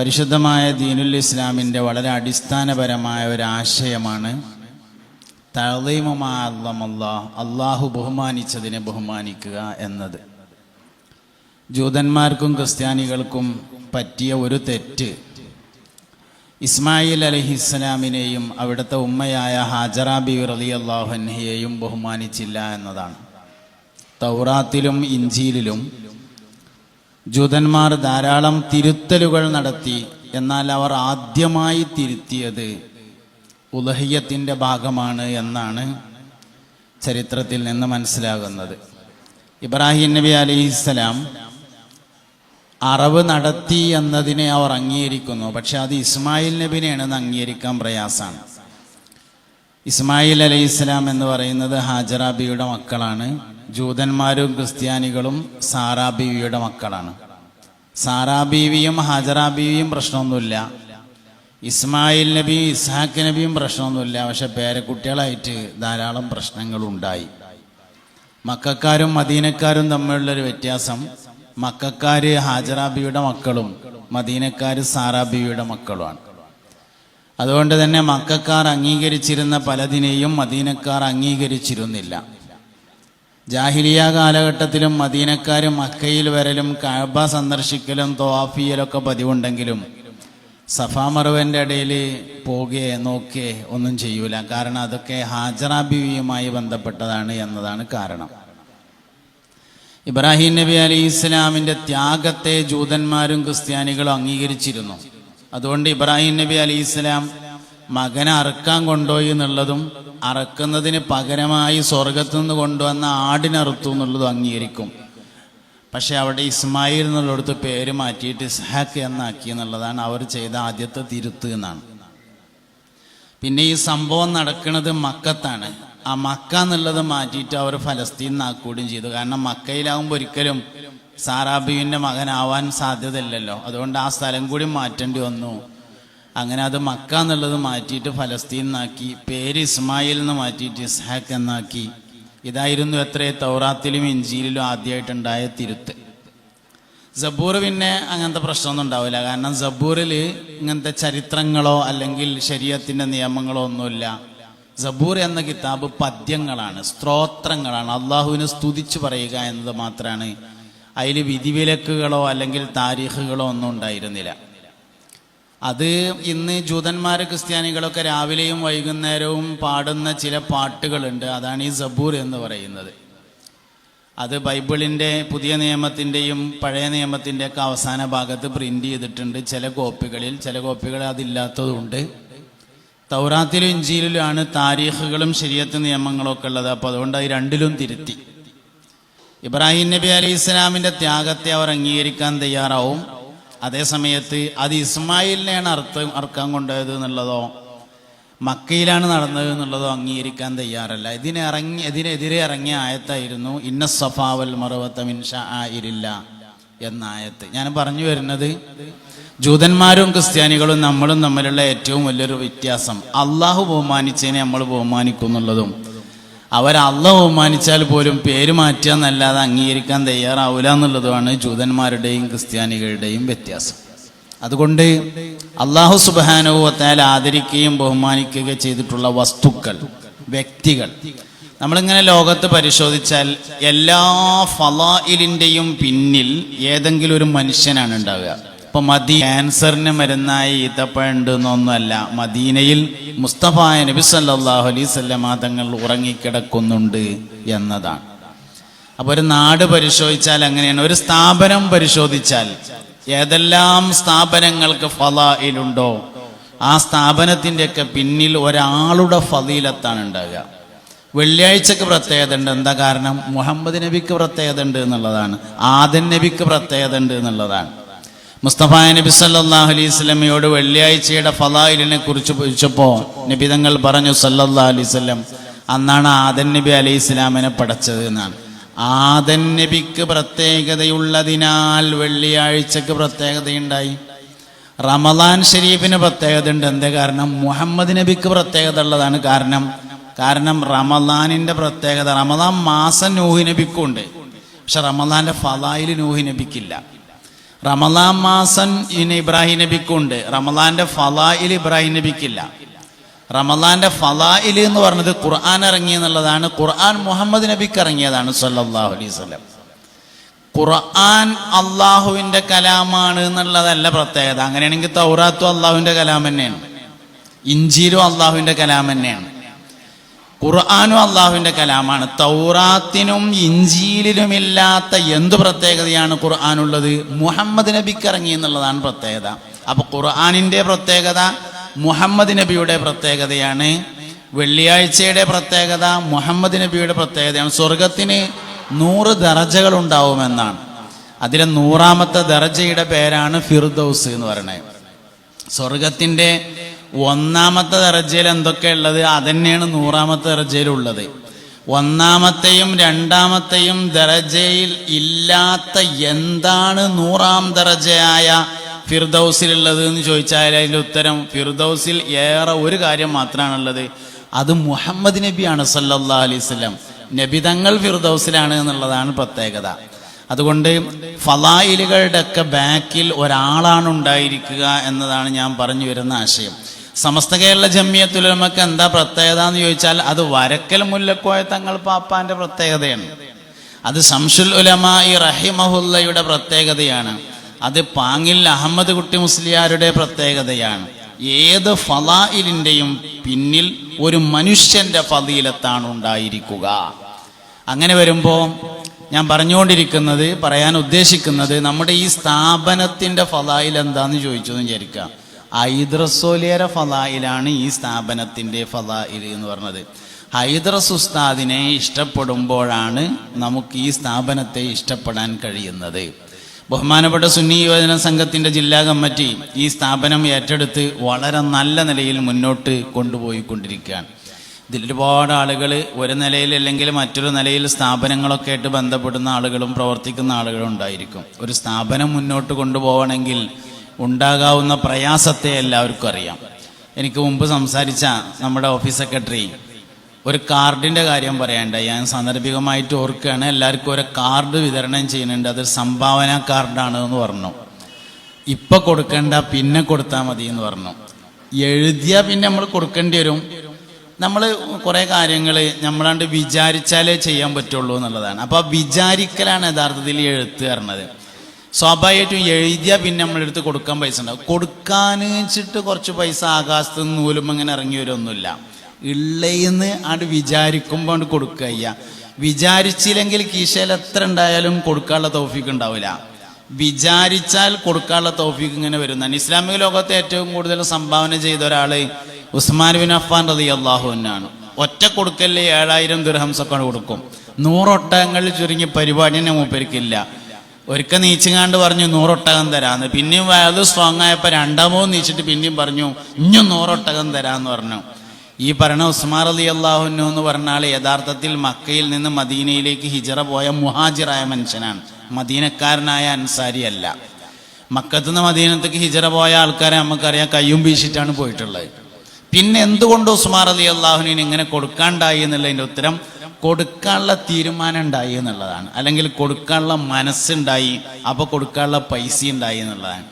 പരിശുദ്ധമായ ദീനുൽ ഇസ്ലാമിന്റെ വളരെ അടിസ്ഥാനപരമായ ഒരു ആശയമാണ് തളീമുമാല്ല അള്ളാഹു ബഹുമാനിച്ചതിനെ ബഹുമാനിക്കുക എന്നത്. ജൂതന്മാർക്കും ക്രിസ്ത്യാനികൾക്കും പറ്റിയ ഒരു തെറ്റ്. ഇസ്മായിൽ അലഹിസ്സലാമിനെയും അവിടുത്തെ ഉമ്മയായ ഹാജറാബി റലി അള്ളാഹുഹയെയും ബഹുമാനിച്ചില്ല എന്നതാണ്. തൗറാത്തിലും ഇഞ്ചിയിലും ജൂതന്മാർ ധാരാളം തിരുത്തലുകൾ നടത്തി എന്നാൽ അവർ ആദ്യമായി തിരുത്തിയത് ഉലഹിയത്തിന്റെ ഭാഗമാണ് എന്നാണ് ചരിത്രത്തിൽ നിന്ന് മനസ്സിലാകുന്നത്. ഇബ്രാഹിം നബി അലൈഹിസ്സലാം അറവ് നടത്തി എന്നതിനെ അവർ അംഗീകരിക്കുന്നു. പക്ഷെ അത് ഇസ്മായിൽ നബിനെയാണ് അംഗീകരിക്കാൻ പ്രയാസമാണ്. ഇസ്മായിൽ അലൈഹി ഇസ്ലാം എന്ന് പറയുന്നത് ഹാജറാബിയുടെ മക്കളാണ്. ജൂതന്മാരും ക്രിസ്ത്യാനികളും സാറാബീവിയുടെ മക്കളാണ്. സാറാബീവിയും ഹാജറാബീവിയും പ്രശ്നമൊന്നുമില്ല. ഇസ്മായിൽ നബിയും ഇസ്ഹാഖ് നബിയും പ്രശ്നമൊന്നുമില്ല. പക്ഷെ പേരക്കുട്ടികളായിട്ട് ധാരാളം പ്രശ്നങ്ങളുണ്ടായി. മക്കാരും മദീനക്കാരും തമ്മിലുള്ളൊരു വ്യത്യാസം മക്കാര് ഹാജറാബിയുടെ മക്കളും മദീനക്കാര് സാറാബിയുടെ മക്കളുമാണ്. അതുകൊണ്ട് തന്നെ മക്കാർ അംഗീകരിച്ചിരുന്ന പലതിനെയും മദീനക്കാർ അംഗീകരിച്ചിരുന്നില്ല. ജാഹിലിയ കാലഘട്ടത്തിലും മദീനക്കാർ മക്കയിൽ വരലും കഴബ സന്ദർശിക്കലും തോഫിയലൊക്കെ പതിവുണ്ടെങ്കിലും സഫാ മറുവന്റെ ഇടയിൽ പോകേ നോക്കേ ഒന്നും ചെയ്യൂല. കാരണം അതൊക്കെ ഹാജറാബിയുമായി ബന്ധപ്പെട്ടതാണ് എന്നതാണ് കാരണം. ഇബ്രാഹിം നബി അലി ഇസ്ലാമിന്റെ ത്യാഗത്തെ ജൂതന്മാരും ക്രിസ്ത്യാനികളും അംഗീകരിച്ചിരുന്നു. അതുകൊണ്ട് ഇബ്രാഹിം നബി അലി ഇസ്ലാം മകനെ അറുക്കാൻ കൊണ്ടുപോയി എന്നുള്ളതും അറക്കുന്നതിന് പകരമായി സ്വർഗത്തു നിന്ന് കൊണ്ടുവന്ന ആടിനറുത്തു എന്നുള്ളതും അംഗീകരിക്കും. പക്ഷെ അവിടെ ഇസ്മായിൽ എന്നുള്ളിടത്ത് പേര് മാറ്റിയിട്ട് ഇസ്ഹാക്ക് എന്നാക്കി എന്നുള്ളതാണ് അവർ ചെയ്ത ആദ്യത്തെ തിരുത്ത് എന്നാണ്. പിന്നെ ഈ സംഭവം നടക്കുന്നത് മക്കത്താണ്. ആ മക്ക എന്നുള്ളത് മാറ്റിയിട്ട് അവർ ഫലസ്തീൻ നാക്കുകയും ചെയ്തു. കാരണം മക്കയിലാകുമ്പോൾ ഒരിക്കലും സാറാബിയുടെ മകനാവാൻ സാധ്യതയില്ലല്ലോ. അതുകൊണ്ട് ആ സ്ഥലം കൂടി മാറ്റേണ്ടി വന്നു. അങ്ങനെ അത് മക്ക എന്നുള്ളത് മാറ്റിയിട്ട് ഫലസ്തീൻ എന്നാക്കി പേര് ഇസ്മായിൽ എന്ന് മാറ്റിയിട്ട് ഇസ്ഹാക്ക് എന്നാക്കി. ഇതായിരുന്നു എത്ര തൗറാത്തിലും ഇഞ്ചിയിലും ആദ്യമായിട്ടുണ്ടായ തിരുത്ത്. സബൂർ പിന്നെ അങ്ങനത്തെ പ്രശ്നമൊന്നും ഉണ്ടാവില്ല. കാരണം സബൂറിൽ ഇങ്ങനത്തെ ചരിത്രങ്ങളോ അല്ലെങ്കിൽ ശരീരത്തിന്റെ നിയമങ്ങളോ ഒന്നുമില്ല. സബൂർ എന്ന കിതാബ് പദ്യങ്ങളാണ് സ്ത്രോത്രങ്ങളാണ് അള്ളാഹുവിനെ സ്തുതിച്ചു പറയുക എന്നത് മാത്രമാണ് അതിൽ വിധിവിലക്കുകളോ അല്ലെങ്കിൽ താരീഖുകളോ ഒന്നും ഉണ്ടായിരുന്നില്ല. അത് ഇന്ന് ജൂതന്മാർ ക്രിസ്ത്യാനികളൊക്കെ രാവിലെയും വൈകുന്നേരവും പാടുന്ന ചില പാട്ടുകളുണ്ട്. അതാണ് ഈ സബൂർ എന്ന് പറയുന്നത്. അത് ബൈബിളിന്റെ പുതിയ നിയമത്തിന്റെയും പഴയ നിയമത്തിന്റെയൊക്കെ അവസാന ഭാഗത്ത് പ്രിന്റ് ചെയ്തിട്ടുണ്ട്. ചില കോപ്പികളിൽ ചില കോപ്പികൾ അതില്ലാത്തതുണ്ട് തൗറാത്തിലും ഇഞ്ചിയിലുമാണ് താരീഖുകളും ശരിയത്ത് നിയമങ്ങളൊക്കെ ഉള്ളത്. അപ്പോൾ അതുകൊണ്ട് അത് രണ്ടിലും തിരുത്തി. ഇബ്രാഹിം നബി അലി ഇസ്ലാമിന്റെ ത്യാഗത്തെ അവർ അംഗീകരിക്കാൻ തയ്യാറാവും. അതേസമയത്ത് അത് ഇസ്മായിലിനെയാണ് അർത്ഥം അർക്കാൻ കൊണ്ടുപോയത് എന്നുള്ളതോ മക്കയിലാണ് നടന്നത് എന്നുള്ളതോ അംഗീകരിക്കാൻ തയ്യാറല്ല. ഇതിനിറങ്ങി ഇതിനെതിരെ ഇറങ്ങിയ ആയത്തായിരുന്നു ഇന്ന സഫാവൽ മറുവത്ത മിൻഷ ആയിരില്ല എന്ന ആയത്ത്. ഞാൻ പറഞ്ഞു വരുന്നത് ജൂതന്മാരും ക്രിസ്ത്യാനികളും നമ്മളും തമ്മിലുള്ള ഏറ്റവും വലിയൊരു വ്യത്യാസം അള്ളാഹു ബഹുമാനിച്ചതിനെ നമ്മൾ ബഹുമാനിക്കുന്നുള്ളതും അള്ള ബഹുമാനിച്ചാൽ പോലും പേര് മാറ്റുക എന്നല്ലാതെ അംഗീകരിക്കാൻ തയ്യാറാവില്ല എന്നുള്ളതുമാണ് ജൂതന്മാരുടെയും ക്രിസ്ത്യാനികളുടെയും വ്യത്യാസം. അതുകൊണ്ട് അള്ളാഹു സുബാനുഭവത്താൽ ആദരിക്കുകയും ബഹുമാനിക്കുകയും ചെയ്തിട്ടുള്ള വസ്തുക്കൾ വ്യക്തികൾ. നമ്മളിങ്ങനെ ലോകത്ത് പരിശോധിച്ചാൽ എല്ലാ ഫലായിലിന്റെയും പിന്നിൽ ഏതെങ്കിലും ഒരു മനുഷ്യനാണ് ഉണ്ടാവുക. ഇപ്പൊ മദീ ക്യാൻസറിന് മരുന്നായി ഈത്തപ്പഴുണ്ട് മദീനയിൽ മുസ്തഫ നബി സല്ലാഹു അലൈവല്ല തങ്ങൾ ഉറങ്ങിക്കിടക്കുന്നുണ്ട് എന്നതാണ്. അപ്പോൾ ഒരു നാട് പരിശോധിച്ചാൽ അങ്ങനെയാണ്. ഒരു സ്ഥാപനം പരിശോധിച്ചാൽ ഏതെല്ലാം സ്ഥാപനങ്ങൾക്ക് ഫലയിലുണ്ടോ ആ സ്ഥാപനത്തിന്റെയൊക്കെ പിന്നിൽ ഒരാളുടെ ഫലീലത്താണ് ഉണ്ടാകുക വെള്ളിയാഴ്ചക്ക് പ്രത്യേകത ഉണ്ട് എന്താ കാരണം? മുഹമ്മദ് നബിക്ക് പ്രത്യേകത ഉണ്ട് എന്നുള്ളതാണ്. ആദൻ നബിക്ക് പ്രത്യേകത ഉണ്ട് എന്നുള്ളതാണ്. മുസ്തഫ നബി സല്ലാഹു അലൈഹി സ്വലമയോട് വെള്ളിയാഴ്ചയുടെ ഫലായിലിനെ കുറിച്ച് ചോദിച്ചപ്പോൾ നബി തങ്ങൾ പറഞ്ഞു സല്ലല്ലാഹു അലൈഹി സ്വലം അന്നാണ് ആദൻ നബി അലൈഹി ഇസ്ലാമിനെ പഠിച്ചത് എന്നാണ്. ആദൻ നബിക്ക് പ്രത്യേകതയുള്ളതിനാൽ വെള്ളിയാഴ്ചക്ക് പ്രത്യേകതയുണ്ടായി. റമദാൻ ഷരീഫിന് പ്രത്യേകത ഉണ്ട് എന്ത് കാരണം? മുഹമ്മദ് നബിക്ക് പ്രത്യേകത ഉള്ളതാണ് കാരണം. കാരണം റമദാനിന്റെ പ്രത്യേകത റമദാൻ മാസം നൂഹി നബിക്കുണ്ട്. പക്ഷെ റമദാന്റെ ഫലായിൽ നൂഹി നബിക്കില്ല. റമലാൻ മാസം ഇനി ഇബ്രാഹിം നബിക്കുണ്ട്. റമലാന്റെ ഫലായിൽ ഇബ്രാഹിം നബിക്കില്ല. റമലാന്റെ ഫലായിൽ എന്ന് പറഞ്ഞത് ഖുർആൻ ഇറങ്ങി എന്നുള്ളതാണ്. ഖുർആൻ മുഹമ്മദ് നബിക്ക് ഇറങ്ങിയതാണ് സല്ലാഹു അലൈഹി വസല്ലം. ഖുർആൻ അള്ളാഹുവിന്റെ കലാമാണ് എന്നുള്ളതല്ല പ്രത്യേകത. അങ്ങനെയാണെങ്കിൽ തൗറാത്തും അള്ളാഹുവിന്റെ കലാം തന്നെയാണ്. ഇഞ്ചീലും അള്ളാഹുവിന്റെ കലാം തന്നെയാണ്. ഖുർആാനും അള്ളാഹുവിന്റെ കലാമാണ്. തൗറാത്തിനും ഇഞ്ചീലിലും ഇല്ലാത്ത എന്ത് പ്രത്യേകതയാണ് ഖുർആാനുള്ളത്? മുഹമ്മദ് നബിക്ക് ഇറങ്ങി എന്നുള്ളതാണ് പ്രത്യേകത. അപ്പോൾ ഖുർആാനിന്റെ പ്രത്യേകത മുഹമ്മദ് നബിയുടെ പ്രത്യേകതയാണ്. വെള്ളിയാഴ്ചയുടെ പ്രത്യേകത മുഹമ്മദ് നബിയുടെ പ്രത്യേകതയാണ്. സ്വർഗത്തിന് നൂറ് ദറജകൾ ഉണ്ടാവുമെന്നാണ് അതിലെ നൂറാമത്തെ ദറജയുടെ പേരാണ് ഫിർദൌസ് എന്ന് പറയുന്നത്. സ്വർഗത്തിന്റെ ഒന്നാമത്തെ ദർജയിൽ എന്തൊക്കെയുള്ളത് അതന്നെയാണ് നൂറാമത്തെ ദർജയിലുള്ളത്. ഒന്നാമത്തെയും രണ്ടാമത്തെയും ദർജയിൽ ഇല്ലാത്ത എന്താണ് നൂറാം ദർജയായ ഫിർദൌസിലുള്ളത് എന്ന് ചോദിച്ചാൽ അതിന്റെ ഉത്തരം ഫിർദൌസിൽ ഏറെ ഒരു കാര്യം മാത്രമാണുള്ളത്. അത് മുഹമ്മദ് നബിയാണ് സല്ലാ അലൈഹി വസല്ലം. നബി തങ്ങൾ ഫിർദൌസിലാണ് എന്നുള്ളതാണ് പ്രത്യേകത. അതുകൊണ്ട് ഫലായിലുകളുടെ ഒക്കെ ബാക്കിൽ ഒരാളാണ് ഉണ്ടായിരിക്കുക എന്നതാണ് ഞാൻ പറഞ്ഞു വരുന്ന ആശയം. സമസ്ത കേരള ജമ്മിയത്തുലമക്ക് എന്താ പ്രത്യേകത എന്ന് ചോദിച്ചാൽ അത് വരക്കൽ മുല്ലക്കോയ തങ്ങൾ പാപ്പാന്റെ പ്രത്യേകതയാണ്. അത് സംഷുൽ ഉലമ ഈ റഹിമഹുല്ലയുടെ പ്രത്യേകതയാണ്. അത് പാങ്ങിൽ അഹമ്മദ് കുട്ടി മുസ്ലിയാരുടെ പ്രത്യേകതയാണ്. ഏത് ഫലായിലിന്റെയും പിന്നിൽ ഒരു മനുഷ്യന്റെ ഫലീലത്താണ് ഉണ്ടായിരിക്കുക. അങ്ങനെ വരുമ്പോൾ ഞാൻ പറഞ്ഞുകൊണ്ടിരിക്കുന്നത് പറയാൻ ഉദ്ദേശിക്കുന്നത് നമ്മുടെ ഈ സ്ഥാപനത്തിന്റെ ഫലായിൽ എന്താണെന്ന് ചോദിച്ചു എന്ന് വിചാരിക്കുക ഹൈദ്രസോലിയര ഫലായിലാണ് ഈ സ്ഥാപനത്തിന്റെ ഫലായിൽ എന്ന് പറഞ്ഞത്. ഹൈദ്രസ് ഉസ്താദിനെ ഇഷ്ടപ്പെടുമ്പോഴാണ് നമുക്ക് ഈ സ്ഥാപനത്തെ ഇഷ്ടപ്പെടാൻ കഴിയുന്നത്. ബഹുമാനപ്പെട്ട സുന്നി യുവജന സംഘത്തിന്റെ ജില്ലാ കമ്മിറ്റി ഈ സ്ഥാപനം ഏറ്റെടുത്ത് വളരെ നല്ല നിലയിൽ മുന്നോട്ട് കൊണ്ടുപോയിക്കൊണ്ടിരിക്കുകയാണ്. ഇതിൽ ഒരുപാട് ആളുകൾ ഒരു നിലയിൽ അല്ലെങ്കിൽ മറ്റൊരു നിലയിൽ സ്ഥാപനങ്ങളൊക്കെ ആയിട്ട് ബന്ധപ്പെടുന്ന ആളുകളും പ്രവർത്തിക്കുന്ന ആളുകളും ഉണ്ടായിരിക്കും. ഒരു സ്ഥാപനം മുന്നോട്ട് കൊണ്ടുപോകണമെങ്കിൽ ഉണ്ടാകാവുന്ന പ്രയാസത്തെ എല്ലാവർക്കും അറിയാം. എനിക്ക് മുമ്പ് സംസാരിച്ച നമ്മുടെ ഓഫീസ് സെക്രട്ടറി ഒരു കാർഡിന്റെ കാര്യം പറയണ്ട ഞാൻ സാന്ദർഭികമായിട്ട് ഓർക്കുകയാണ് എല്ലാവർക്കും ഒരു കാർഡ് വിതരണം ചെയ്യുന്നുണ്ട്. അതൊരു സംഭാവന കാർഡാണ് എന്ന് പറഞ്ഞു. ഇപ്പം കൊടുക്കണ്ട പിന്നെ കൊടുത്താൽ മതി എന്ന് പറഞ്ഞു. എഴുതിയാൽ പിന്നെ നമ്മൾ കൊടുക്കേണ്ടി വരും. നമ്മൾ കുറേ കാര്യങ്ങൾ നമ്മളാണ്ട് വിചാരിച്ചാലേ ചെയ്യാൻ പറ്റുള്ളൂ എന്നുള്ളതാണ്. അപ്പോൾ വിചാരിക്കലാണ് യഥാർത്ഥത്തിൽ എഴുത്ത് പറഞ്ഞത്. സ്വാഭാവികമായിട്ടും എഴുതിയാൽ പിന്നെ നമ്മളെടുത്ത് കൊടുക്കാൻ പൈസ ഉണ്ടാവും. കൊടുക്കാൻ വെച്ചിട്ട് കുറച്ച് പൈസ ആകാശത്ത് നിന്ന് നൂലും അങ്ങനെ ഇറങ്ങി വരുമൊന്നുമില്ല ഉള്ളയിന്ന് ആണ്ട് വിചാരിക്കുമ്പോൾ ആണ്ട് കൊടുക്കുക അയ്യ വിചാരിച്ചില്ലെങ്കിൽ കീശയിൽ എത്ര ഉണ്ടായാലും കൊടുക്കാനുള്ള തോഫിക്ക് ഉണ്ടാവില്ല വിചാരിച്ചാൽ കൊടുക്കാനുള്ള തോഫിക്ക് ഇങ്ങനെ വരുന്നതാണ്. ഇസ്ലാമിക ലോകത്തെ ഏറ്റവും കൂടുതൽ സംഭാവന ചെയ്ത ഒരാൾ ഉസ്മാൻ ബിൻ അഫ്ഫാൻ റതി അള്ളാഹുവിനാണ് ഒറ്റ കൊടുക്കല്ലേ ഏഴായിരം ദുരഹംസൊക്കെ കൊടുക്കും. നൂറൊട്ടകങ്ങളിൽ ചുരുങ്ങി തന്നെ മൂപ്പരിക്കില്ല. ഒരിക്കൽ നീച്ചങ്ങാണ്ട് പറഞ്ഞു നൂറൊട്ടകം തരാന്ന്. പിന്നെയും അത് സ്ട്രോങ് ആയപ്പോൾ രണ്ടാമോ നീച്ചിട്ട് പിന്നെയും പറഞ്ഞു ഇഞ്ഞും നൂറൊട്ടകം തരാന്ന് പറഞ്ഞു. ഈ പറഞ്ഞ ഉസ്മാർ അലി അള്ളാഹുനു എന്ന് പറഞ്ഞാൽ യഥാർത്ഥത്തിൽ മക്കയിൽ നിന്ന് മദീനയിലേക്ക് ഹിജറ പോയ മുഹാജിറായ മനുഷ്യനാണ്. മദീനക്കാരനായ അൻസാരി അല്ല. മക്കത്തുനിന്ന് മദീനത്തേക്ക് ഹിജറ പോയ ആൾക്കാരെ നമുക്കറിയാം കയ്യും വീശിട്ടാണ് പോയിട്ടുള്ളത്. പിന്നെ എന്തുകൊണ്ട് ഉസ്മാർ അലി അള്ളാഹുനു ഇങ്ങനെ കൊടുക്കാണ്ടായി എന്നുള്ളതിന്റെ ഉത്തരം കൊടുക്കാനുള്ള തീരുമാനം ഉണ്ടായി എന്നുള്ളതാണ്. അല്ലെങ്കിൽ കൊടുക്കാനുള്ള മനസ്സുണ്ടായി അപ്പോൾ കൊടുക്കാനുള്ള പൈസ ഉണ്ടായി എന്നുള്ളതാണ്.